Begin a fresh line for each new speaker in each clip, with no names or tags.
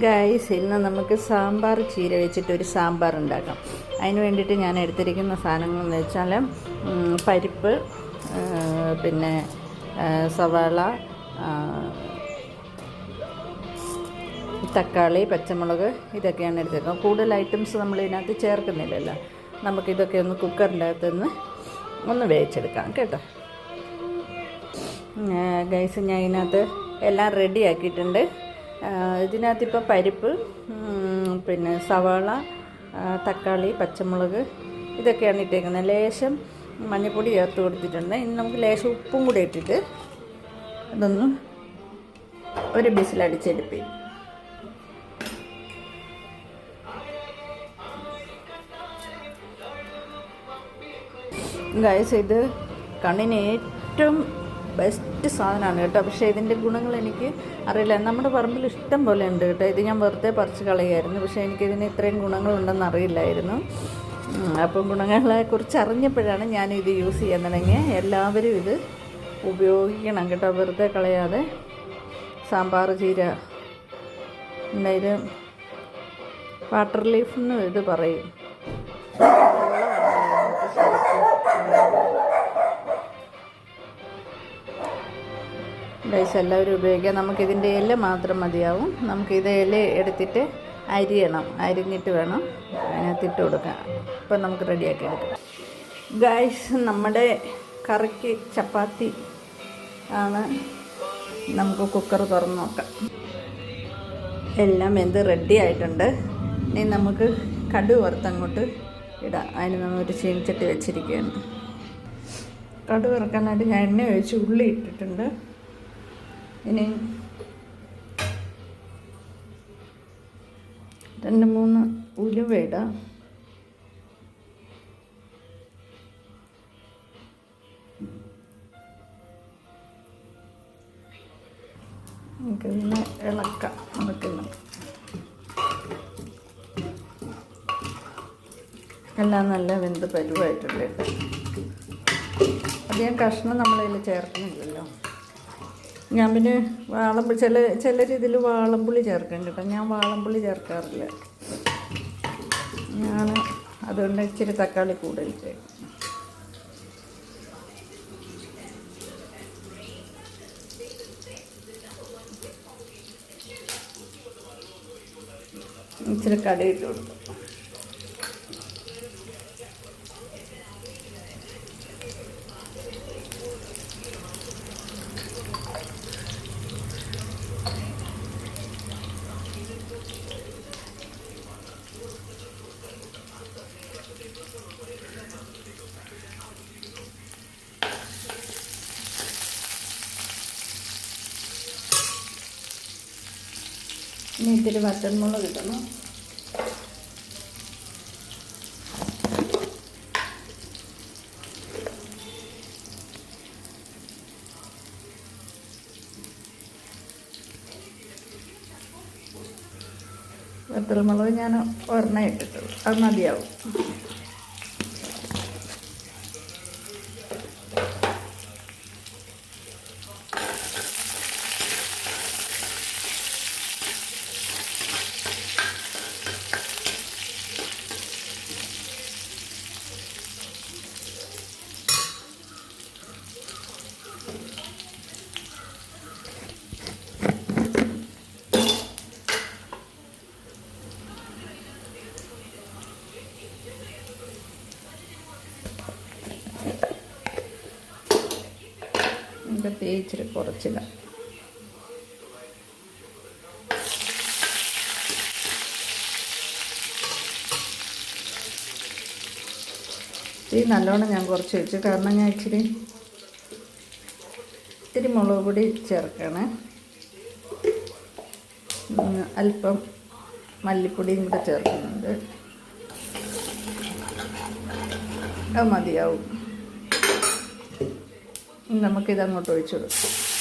Guys ഇന്ന് നമുക്ക് സാമ്പാർ ചീര വെച്ചിട്ട് ഒരു സാമ്പാർ ഉണ്ടാക്കാം. അതിന് വേണ്ടിയിട്ട് ഞാൻ എടുത്തിരിക്കുന്ന സാധനങ്ങൾ എന്ന് വെച്ചാൽ പരിപ്പ് പിന്നെ സവാള തക്കാളി പച്ചമുളക് ഇതൊക്കെയാണ് എടുത്തിരിക്കുന്നത്. കൂടുതൽ ഐറ്റംസ് നമ്മൾ ഇതിനകത്ത് ചേർക്കുന്നില്ലല്ലോ. നമുക്കിതൊക്കെ ഒന്ന് കുക്കറിന്റെ അകത്ത് നിന്ന് ഒന്ന് വേവിച്ചെടുക്കാം കേട്ടോ. ഗൈസ് ഞാൻ ഇതിനകത്ത് എല്ലാം റെഡി ആ, പരിപ്പ് പിന്നെ സവാള തക്കാളി പച്ചമുളക് ഇതൊക്കെയാണ് ഇട്ടേക്കുന്നത്. ലേശം മഞ്ഞൾപ്പൊടി ചേർത്ത് കൊടുത്തിട്ടുണ്ട്. ഇനി നമുക്ക് ലേശം ഉപ്പും കൂടി ഇട്ടിട്ട് അതൊന്ന് ഒരു ബിസിലടിച്ചെടുപ്പി ഗൈസ് ഇത് കണ്ണിന് ഏറ്റവും ബെസ്റ്റ് സാധനമാണ് കേട്ടോ. പക്ഷേ ഇതിന്റെ ഗുണങ്ങൾ എനിക്ക് അറിയില്ല. നമ്മുടെ പറമ്പിൽ ഇഷ്ടം പോലെ ഉണ്ട് കേട്ടോ. ഇത് ഞാൻ വെറുതെ പറിച്ച് കളയായിരുന്നു. പക്ഷേ എനിക്കിതിന് ഇത്രയും ഗുണങ്ങളുണ്ടെന്ന് അറിയില്ലായിരുന്നു. അപ്പം ഗുണങ്ങളെക്കുറിച്ച് അറിഞ്ഞപ്പോഴാണ് ഞാൻ ഇത് യൂസ് ചെയ്യാൻ തുടങ്ങിയത് എല്ലാവരും ഇത് ഉപയോഗിക്കണം കേട്ടോ. വെറുതെ കളയാതെ. സാമ്പാർ ചീര എന്തായാലും വാട്ടർ ലീഫ് എന്ന് ഇത് പറയും. ഗൈസ് എല്ലാവരും ഉപയോഗിക്കാം നമുക്കിതിന്റെ ഇല മാത്രം മതിയാവും. നമുക്കിത് ഇല എടുത്തിട്ട് അരിയണം. അരിഞ്ഞിട്ട് വേണം അതിനകത്തിട്ട് കൊടുക്കാം ഇപ്പം നമുക്ക് റെഡിയാക്കി എടുക്കാം. ഗൈസ് നമ്മുടെ കറിക്ക് ചപ്പാത്തി ആണ്. നമുക്ക് കുക്കർ തുറന്ന് നോക്കാം. എല്ലാം എന്ത് റെഡി ആയിട്ടുണ്ട്. ഇനി നമുക്ക് കടു വറുത്തങ്ങോട്ട് ഇടാം. അതിന് നമ്മൾ ഒരു ചീനിച്ചട്ടി വെച്ചിരിക്കുകയാണ്. കടു വറുക്കാനായിട്ട് ഞാൻ എണ്ണ ഒഴിച്ച് ഉള്ളി ഇട്ടിട്ടുണ്ട്. ഇനി രണ്ട് മൂന്ന് ഉലുവ ഇടാം. നമുക്കിതിനെ ഇളക്കാം. നമുക്കിന്ന് എല്ലാം നല്ല വെന്ത് പരുവായിട്ടുണ്ട് അധികം കഷ്ണം നമ്മളതിൽ ചേർക്കുന്നില്ലല്ലോ. ഞാൻ പിന്നെ വാളമ്പുളി ചില ചില രീതിയിൽ വാളമ്പുളി ചേർക്കും കേട്ടോ. ഞാൻ വാളമ്പുളി ചേർക്കാറില്ല. ഞാൻ അതുകൊണ്ട് ഇച്ചിരി തക്കാളി കൂടുതൽ ചേർക്കും ഇച്ചിരി കടയിട്ട് കൊടുക്കും ഇനി ഇത്തിരി വറ്റൻമുളക് ഇടണം. വറ്റൽമുളക് ഞാൻ ഒരെണ്ണ ഇട്ടിട്ടുള്ളൂ. അത് മതിയാവും. തീ ഇച്ചിരി കുറച്ചിടാം തീ നല്ലോണം ഞാൻ കുറച്ച് വെച്ചു. കാരണം ഞാൻ ഇച്ചിരി ഇത്തിരി മുളക് പൊടി ചേർക്കണേ അല്പം മല്ലിപ്പൊടിയും കൂടെ ചേർക്കുന്നുണ്ട്. അത് മതിയാവും. നമുക്കിത് അങ്ങോട്ട് ഒഴിച്ചു കൊടുക്കാം.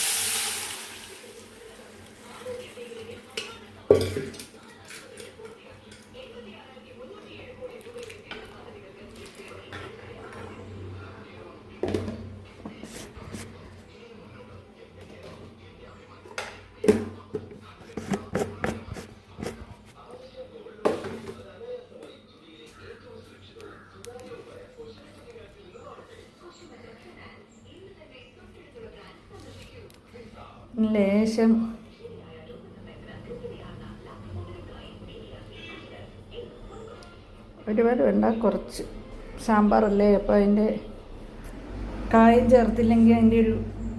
ലേശം. ഒരുപാട് വേണ്ട കുറച്ച്. സാമ്പാറല്ലേ അപ്പോൾ അതിന്റെ കായം ചേർത്തില്ലെങ്കിൽ അതിന്റെ ഒരു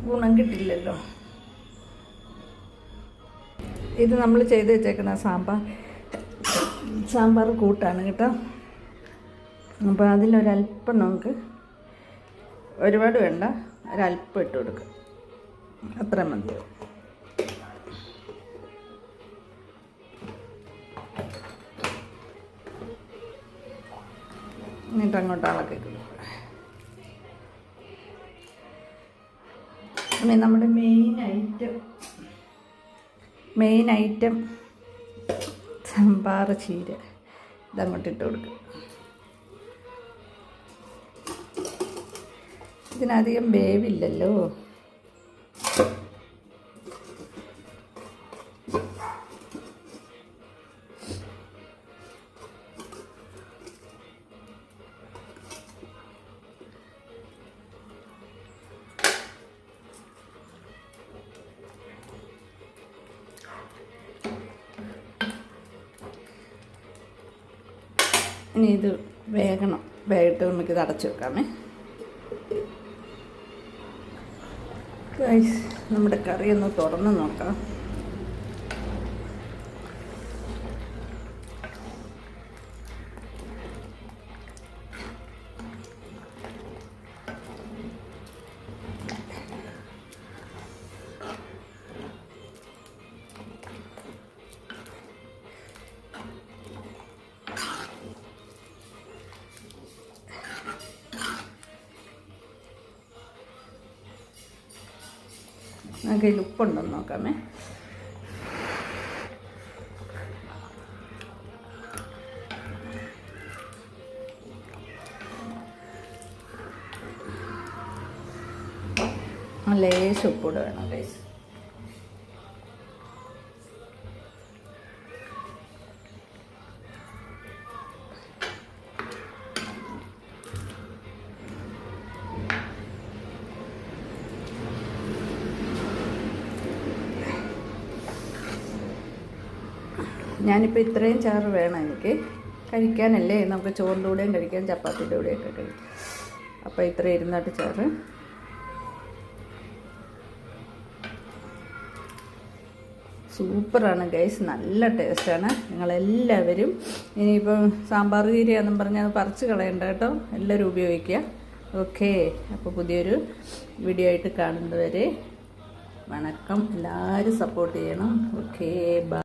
ഗുണം കിട്ടില്ലല്ലോ. ഇത് നമ്മൾ ചെയ്ത് വെച്ചേക്കുന്ന സാമ്പാർ. സാമ്പാർ കൂട്ടാണ് കേട്ടോ. അപ്പോൾ അതിലൊരല്പം നമുക്ക് ഒരുപാട് വേണ്ട ഒരല്പം ഇട്ട് കൊടുക്കുക അത്ര മതി. എന്നിട്ട് അങ്ങോട്ട് ഇളക്കി ഇനി നമ്മുടെ main item main item sambar ചീര. ഇതങ്ങോട്ട് ഇട്ട് കൊടുക്കുക ഇതിനധികം വേവില്ലല്ലോ. ഇനി ഇത് വേഗണം വേഗിട്ട് നമുക്ക് ഇത് അടച്ചു വെക്കാമേ. നമ്മുടെ കറി ഒന്ന് തുറന്ന് നോക്കാം. നമുക്ക് ഇതിൽ ഉപ്പുണ്ടെന്ന് നോക്കാമേ. ലേശം ഉപ്പൂടെ വേണം ഞാനിപ്പോൾ ഇത്രയും ചാറ് വേണം എനിക്ക്. കഴിക്കാനല്ലേ? നമുക്ക് ചോറിന്റെ കൂടെയും കഴിക്കാം ചപ്പാത്തിന്റെ കൂടെയൊക്കെ കഴിക്കാം. അപ്പോൾ ഇത്ര ഇരുന്നാട്ട് ചാറ്. സൂപ്പറാണ് ഗൈസ്. നല്ല ടേസ്റ്റാണ്. നിങ്ങളെല്ലാവരും ഇനിയിപ്പം സാമ്പാർ ചീരയാണെന്നും പറഞ്ഞാൽ അത് പറിച്ച് കളയണ്ട കേട്ടോ. എല്ലാവരും ഉപയോഗിക്കുക. ഓക്കെ. അപ്പോൾ പുതിയൊരു വീഡിയോ ആയിട്ട് കാണുന്നവരെ വണക്കം. എല്ലാവരും സപ്പോർട്ട് ചെയ്യണം. ഓക്കെ. ബൈ.